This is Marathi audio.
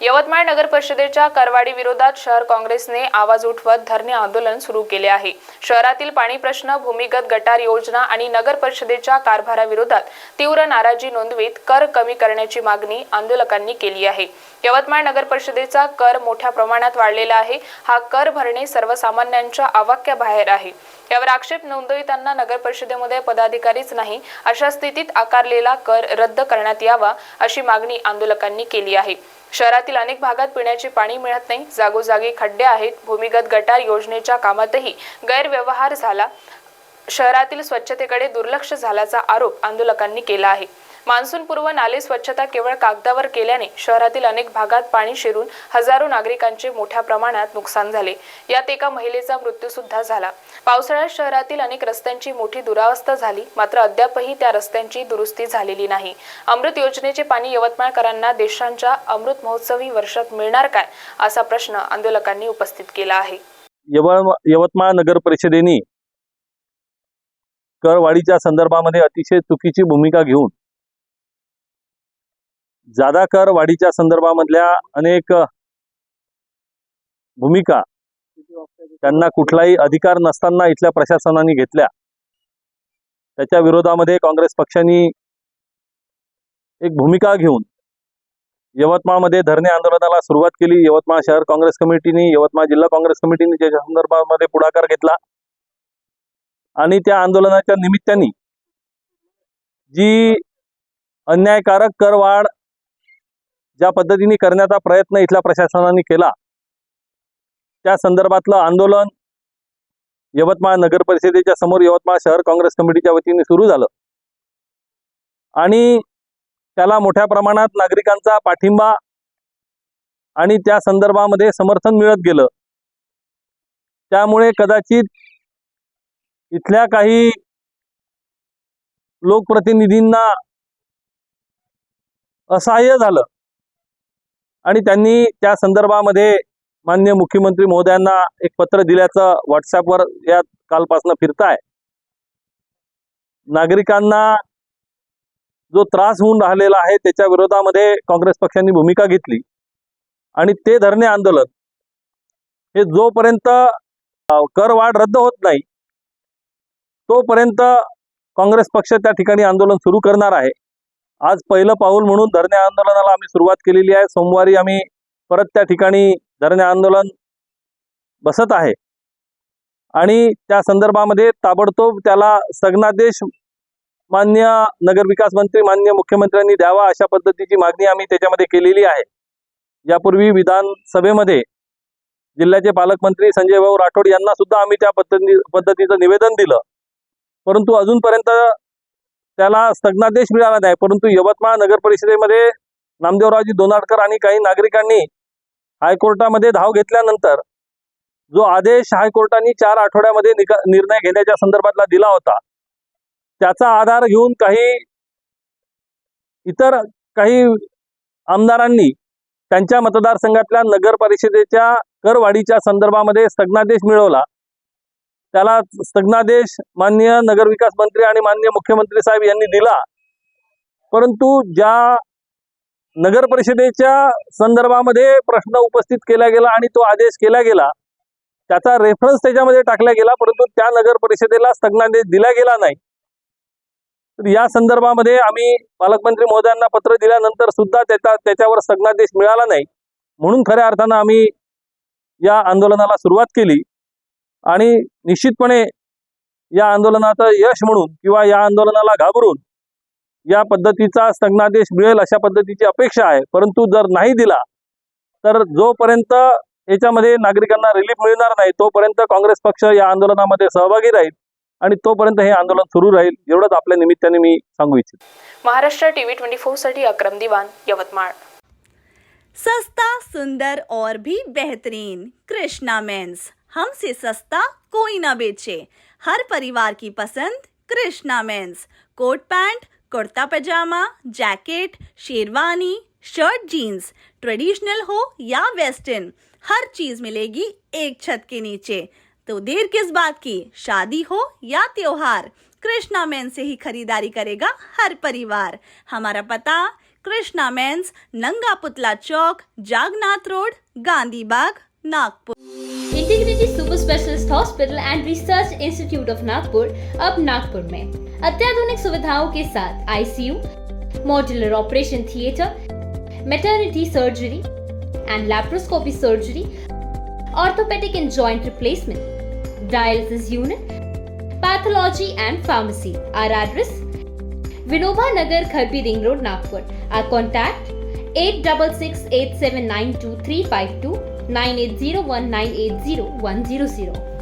यवतमाळ नगर परिषदेच्या करवाडी विरोधात शहर काँग्रेसने आवाज उठवत धरणे आंदोलन सुरू केले आहे. शहरातील पाणी प्रश्न भूमिगत गटार योजना आणि नगर परिषदेच्या कारभाराविरोधात तीव्र नाराजी नोंदवीत कर कमी करण्याची मागणी आंदोलकांनी केली आहे. यवतमाळ नगर परिषदेचा कर मोठ्या प्रमाणात वाढलेला आहे. हा कर भरणे सर्वसामान्यांच्या आवाक्याबाहेर आहे. यावर आक्षेप नोंदवितांना नगर परिषदेमध्ये पदाधिकारीच नाही अशा स्थितीत आकारलेला कर रद्द करण्यात यावा अशी मागणी आंदोलकांनी केली आहे. शहरातील अनेक भागात पिण्याचे पाणी मिळत नाही. जागोजागी खड्डे आहेत. भूमिगत गटार योजनेच्या कामातही गैरव्यवहार झाला. शहरातील स्वच्छतेकडे दुर्लक्ष झाल्याचा आरोप आंदोलकांनी केला आहे. मान्सूनपूर्व नाले स्वच्छता केवळ कागदावर केल्याने शहरातील अनेक भागात पाणी शिरून हजारो नागरिकांचे मोठ्या प्रमाणात नुकसान झाले. यात एका महिलेचा मृत्यू सुद्धा झाला. पावसाळ्यात शहरातील अनेक रस्त्यांची मोठी दुरावस्था झाली मात्र अद्यापही त्या रस्त्यांची दुरुस्ती झालेली नाही. अमृत योजनेचे पाणी यवतमाळकरांना देशांच्या अमृत महोत्सवी वर्षात मिळणार काय? असा प्रश्न आंदोलकांनी उपस्थित केला आहे. यवतमाळ नगर परिषदेने करवाढीच्या संदर्भामध्ये अतिशय चुकीची भूमिका घेऊन जादा कर वाढीच्या संदर्भामधल्या अनेक भूमिका त्यांना कुठलाही अधिकार नसताना इथल्या प्रशासनाने घेतल्या. त्याच्या विरोधामध्ये काँग्रेस पक्षाने एक भूमिका घेऊन यवतमाळमध्ये धरणे आंदोलनाला सुरुवात केली. यवतमाळ शहर काँग्रेस कमिटीने यवतमाळ जिल्हा काँग्रेस कमिटीने त्याच्या संदर्भामध्ये पुढाकार घेतला आणि त्या आंदोलनाच्या निमित्ताने जी अन्यायकारक करवाढ ज्या पद्धतीने करण्याचा प्रयत्न इथल्या प्रशासनाने केला त्या संदर्भातलं आंदोलन यवतमाळ नगर परिषदेच्या समोर यवतमाळ शहर काँग्रेस कमिटीच्या वतीने सुरू झालं. आणि त्याला मोठ्या प्रमाणात नागरिकांचा पाठिंबा आणि त्या संदर्भामध्ये समर्थन मिळत गेलं. त्यामुळे कदाचित इथल्या काही लोकप्रतिनिधींना असहाय्य झालं. आणि त्यांनी त्या संदर्भामध्ये मान्य मुख्यमंत्री महोदयांना एक पत्र दिल्याचं व्हॉट्सॲपवर या कालपासनं फिरताय. नागरिकांना जो त्रास होऊन राहिलेला आहे त्याच्या विरोधामध्ये काँग्रेस पक्षांनी भूमिका घेतली. आणि ते धरणे आंदोलन हे जोपर्यंत करवाढ रद्द होत नाही तोपर्यंत काँग्रेस पक्ष त्या ठिकाणी आंदोलन सुरू करणार आहे. आज पहिलं पाऊल म्हणून धरणे आंदोलनाला आम्ही सुरुवात केलेली आहे. सोमवारी आम्ही परत त्या ठिकाणी धरणे आंदोलन बसत आहे. आणि त्या संदर्भामध्ये ताबडतोब त्याला सगनादेश मान्य नगरविकास मंत्री मान्य मुख्यमंत्र्यांनी द्यावा अशा पद्धतीची मागणी आम्ही त्याच्यामध्ये केलेली आहे. यापूर्वी विधानसभेमध्ये जिल्ह्याचे पालकमंत्री संजय भाऊ राठोड यांना सुद्धा आम्ही त्या पद्धती पद्धतीचं निवेदन दिलं. परंतु अजूनपर्यंत त्याला स्थगनादेश मिळाला नाही परंतु यवतमाळ नगर परिषदेमध्ये नामदेवरावजी दोनाडकर आणि काही नागरिकांनी हायकोर्टामध्ये धाव घेतल्यानंतर जो आदेश हायकोर्टाने चार आठवड्यामध्ये निर्णय घेण्याच्या संदर्भातला दिला होता त्याचा आधार घेऊन काही इतर काही आमदारांनी त्यांच्या मतदारसंघातल्या नगर परिषदेच्या करवाढीच्या संदर्भामध्ये स्थगनादेश मिळवला. त्याला स्थगनादेश माननीय नगरविकास मंत्री आणि माननीय मुख्यमंत्री साहेब यांनी दिला. परंतु ज्या नगर परिषदेच्या संदर्भामध्ये प्रश्न उपस्थित केला गेला आणि तो आदेश केला गेला त्याचा रेफरन्स त्याच्यामध्ये टाकला गेला परंतु त्या नगर परिषदेला स्थगनादेश दिला गेला नाही. तर या संदर्भामध्ये आम्ही पालकमंत्री महोदयांना पत्र दिल्यानंतर सुद्धा त्याचा त्याच्यावर स्थगनादेश मिळाला नाही. म्हणून खऱ्या अर्थानं आम्ही या आंदोलनाला सुरुवात केली. आणि निश्चितपणे या आंदोलनाचं यश म्हणून किंवा या आंदोलनाला घाबरून या पद्धतीचा स्थगनादेश मिळेल अशा पद्धतीची अपेक्षा आहे. परंतु जर नाही दिला तर जोपर्यंत याच्यामध्ये नागरिकांना रिलीफ मिळणार नाही तोपर्यंत काँग्रेस पक्ष या आंदोलनामध्ये सहभागी राहील आणि तोपर्यंत हे आंदोलन सुरू राहील एवढंच आपल्या निमित्ताने मी सांगू इच्छितो. महाराष्ट्र टीव्ही ट्वेंटी फोरसाठी अक्रम दिवान यवतमाळ. सस्ता सुंदर और भी बेहतरीन कृष्णा मेंस हमसे सस्ता कोई ना बेचे। हर परिवार की पसंद Krishna men's. Coat pant, kurta pyjama, jacket, sherwani, shirt, jeans, traditional हो या वेस्टर्न, हर चीज़ मिलेगी एक छत के नीचे। तो देर किस बात की? शादी हो या त्योहार? कृष्णा मेन से ही खरीदारी करेगा हर परिवार। हमारा पता, कृष्णा मेंस, नंगा पुतला चौक, Jagnath road, Gandhi Bagh Nagpur. Integrity Super Specialist Hospital and Research Institute of Nagpur अब नागपुर में। अत्याधुनिक सुविधाओं के साथ ICU modular operation theatre maternity surgery and laparoscopy surgery orthopaedic and joint replacement dialysis unit pathology and pharmacy our address Vinoba Nagar Kharbi ring road Nagpur our contact 8668792352 9801980100